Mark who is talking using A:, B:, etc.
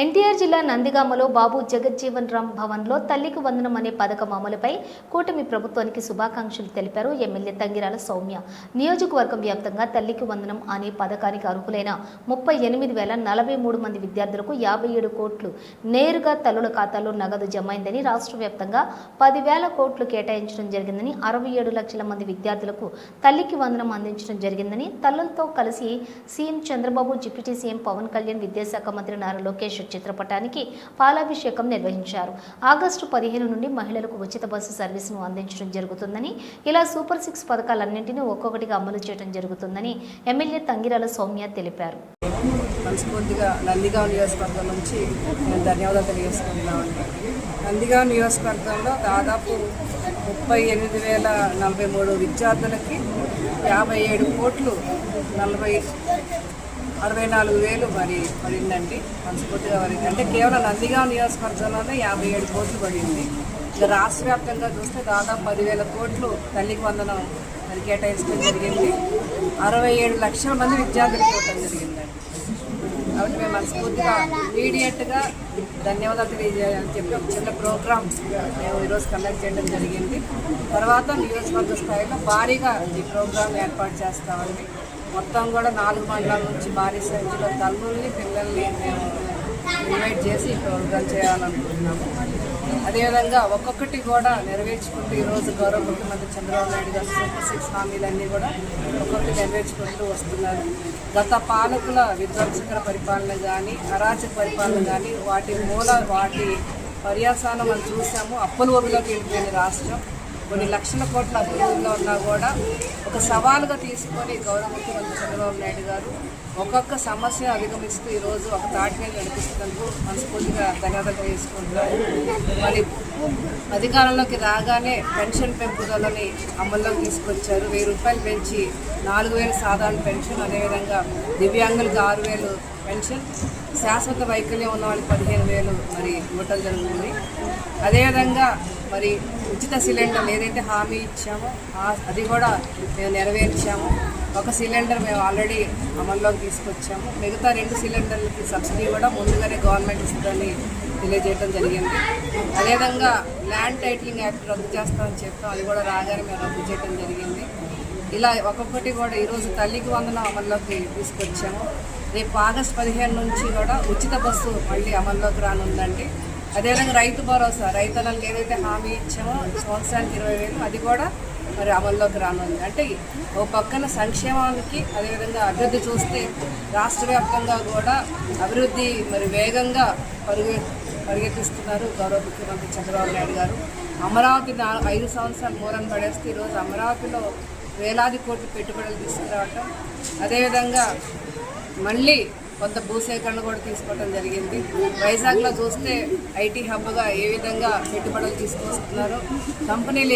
A: ఎన్టీఆర్ జిల్లా నందిగామలో బాబు జగజ్జీవన్ రామ్ భవన్లో తల్లికి వందనం అనే పథకం అమలుపై కూటమి ప్రభుత్వానికి శుభాకాంక్షలు తెలిపారు ఎమ్మెల్యే తంగిరాల సౌమ్య. నియోజకవర్గం వ్యాప్తంగా తల్లికి వందనం అనే పథకానికి అర్హులైన ముప్పై ఎనిమిది వేల నలభై మూడు మంది విద్యార్థులకు యాభై ఏడు కోట్లు నేరుగా తల్లుల ఖాతాలో నగదు జమైందని రాష్ట్ర వ్యాప్తంగా పదివేల కోట్లు కేటాయించడం జరిగిందని అరవై ఏడు లక్షల మంది విద్యార్థులకు తల్లికి వందనం అందించడం జరిగిందని తల్లులతో కలిసి CM Chandrababu deputy CM Pawan Kalyan విద్యాశాఖ మంత్రి నారా లోకేష్ చిత్రపటానికి పాలాభిషేకం నిర్వహించారు. ఆగస్టు పదిహేను నుండి మహిళలకు ఉచిత బస్సు సర్వీసును అందించడం జరుగుతుందని ఇలా సూపర్ సిక్స్ పథకాలన్నింటినీ ఒక్కొక్కటిగా అమలు చేయడం జరుగుతుందని ఎమ్మెల్యే తంగిరాల సౌమ్య తెలిపారు.
B: మనస్ఫూర్తిగా నందిగాం నియోజకవర్గం నుంచి నేను ధన్యవాదాలు తెలియజేసుకుంటున్నామండి నందిగాం నియోజకవర్గంలో దాదాపు ముప్పై ఎనిమిది వేల నలభై మూడు విద్యార్థులకి యాభై ఏడు కోట్లు నలభై అరవై నాలుగు వేలు మరి పడిందండి. మనస్ఫూర్తిగా పడింది. అంటే కేవలం నందిగాం నియోజకవర్గంలోనే యాభై ఏడు కోట్లు పడింది. ఇక రాష్ట్ర వ్యాప్తంగా చూస్తే దాదాపు పదివేల కోట్లు తల్లికి వందనం మరి కేటాయించడం జరిగింది. అరవై ఏడు లక్షల మంది విద్యార్థులకు ఇవ్వడం జరిగిందండి. కాబట్టి మేము మనస్ఫూర్తిగా ఇమీడియట్గా ధన్యవాదాలు తెలియజేయాలని చెప్పి ఒక చిన్న ప్రోగ్రామ్ మేము ఈరోజు కండక్ట్ చేయడం జరిగింది. తర్వాత నియోజకవర్గ స్థాయిలో భారీగా ఈ ప్రోగ్రామ్ ఏర్పాటు చేస్తామండి. మొత్తం కూడా నాలుగు మండలాల నుంచి భారీ సంఖ్యలో తల్లుల్ని పిల్లల్ని మేము ఇన్వైట్ చేసి ఈ ప్రోగ్రామ్ చేయాలనుకుంటున్నాము. అదేవిధంగా ఒక్కొక్కటి కూడా నెరవేర్చుకుంటూ ఈరోజు గౌరవ ముఖ్యమంత్రి చంద్రబాబు నాయుడు గారు సూపర్ సిక్స్ హామీలన్నీ కూడా ఒక్కొక్కటి నెరవేర్చుకుంటూ వస్తున్నారు. గత పాలకుల విధ్వంసకర పరిపాలన కానీ అరాచక పరిపాలన కానీ వాటి మూల వాటి పర్యాసానం మనం చూసాము. అప్పుల ఊబిలోకి వెళ్ళిపోయిన రాష్ట్రం. కొన్ని లక్షల కోట్ల అభివృద్ధిలో ఉన్నా కూడా ఒక సవాలుగా తీసుకొని గౌరవ ముఖ్యమంత్రి చంద్రబాబు నాయుడు గారు ఒక్కొక్క సమస్య అధిగమిస్తూ ఈరోజు ఒక తాటి మీద నడిపిస్తున్నందుకు మనస్ఫూర్తిగా ధన్యవాదాలు తెలియజేసుకుంటున్నాను మరి అధికారంలోకి రాగానే పెన్షన్ పెంపుదలని అమల్లోకి తీసుకొచ్చారు. వెయ్యి రూపాయలు పెంచి నాలుగు వేలు సాధారణ పెన్షన్ అదేవిధంగా దివ్యాంగులకు ఆరు వేలు పెన్షన్. శాశ్వత వైకల్యం ఉన్న వాళ్ళకి పదిహేను వేలు మరి ఇవ్వటం జరుగుతుంది అదేవిధంగా మరి ఉచిత సిలిండర్ ఏదైతే హామీ ఇచ్చామో అది కూడా మేము నెరవేర్చాము. ఒక సిలిండర్ మేము ఆల్రెడీ అమల్లోకి తీసుకొచ్చాము. మిగతా రెండు సిలిండర్లకి సబ్సిడీ కూడా ముందుగానే గవర్నమెంట్ ఇస్తుందని తెలియజేయడం జరిగింది. అదేవిధంగా ల్యాండ్ టైటిలింగ్ యాక్ట్ రద్దు చేస్తామని చెప్పాం అది కూడా రాగానే మేము రద్దు చేయడం జరిగింది. ఇలా ఒక్కొక్కటి కూడా ఈరోజు తల్లికి వందనం అమల్లోకి తీసుకొచ్చాము. రేపు ఆగస్ట్ పదిహేను నుంచి కూడా ఉచిత బస్సు మళ్ళీ అమల్లోకి రానుందండి. అదేవిధంగా రైతు భరోసా రైతులకు ఏదైతే హామీ ఇచ్చామో సంవత్సరానికి ఇరవై వేలు అది కూడా మరి అమల్లోకి రానుంది. అంటే ఓ పక్కన సంక్షేమానికి అదేవిధంగా అభివృద్ధి చూస్తే రాష్ట్ర వ్యాప్తంగా కూడా అభివృద్ధి మరి వేగంగా పరుగె పరిగెత్తిస్తున్నారు గౌరవ ముఖ్యమంత్రి చంద్రబాబు నాయుడు గారు. అమరావతి నా ఐదు సంవత్సరాలు మూలం పడేస్తే ఈరోజు అమరావతిలో వేలాది కోట్లు పెట్టుబడులు తీసుకురావటం. అదేవిధంగా మళ్ళీ కొంత భూసేకరణ కూడా తీసుకోవడం జరిగింది. వైజాగ్లో చూస్తే ఐటీ హబ్గా ఏ విధంగా పెట్టుబడులు తీసుకొస్తున్నారో. కంపెనీలు